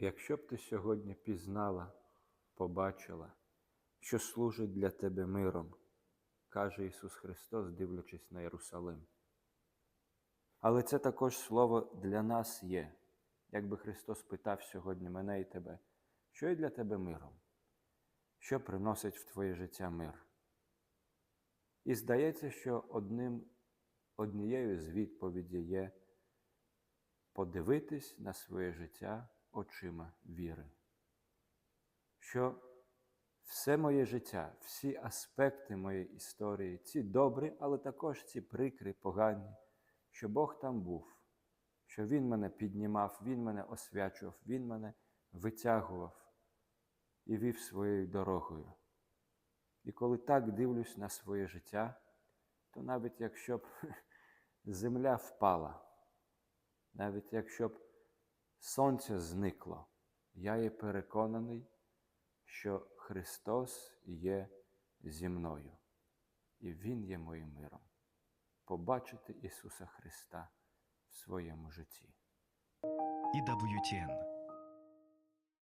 Якщо б ти сьогодні пізнала, побачила, що служить для тебе миром, каже Ісус Христос, дивлячись на Єрусалим. Але це також слово для нас є, якби Христос питав сьогодні мене і тебе, що є для тебе миром, що приносить в твоє життя мир. І здається, що одним, однією з відповідей є подивитись на своє життя очима віри. Що все моє життя, всі аспекти моєї історії, ці добрі, але також ці прикрі, погані, що Бог там був, що Він мене піднімав, Він мене освячував, Він мене витягував і вів своєю дорогою. І коли так дивлюсь на своє життя, то навіть якщо б земля впала, навіть якщо б сонце зникло, я є переконаний, що Христос є зі мною, і Він є моїм миром. Побачити Ісуса Христа в своєму житті. EWTN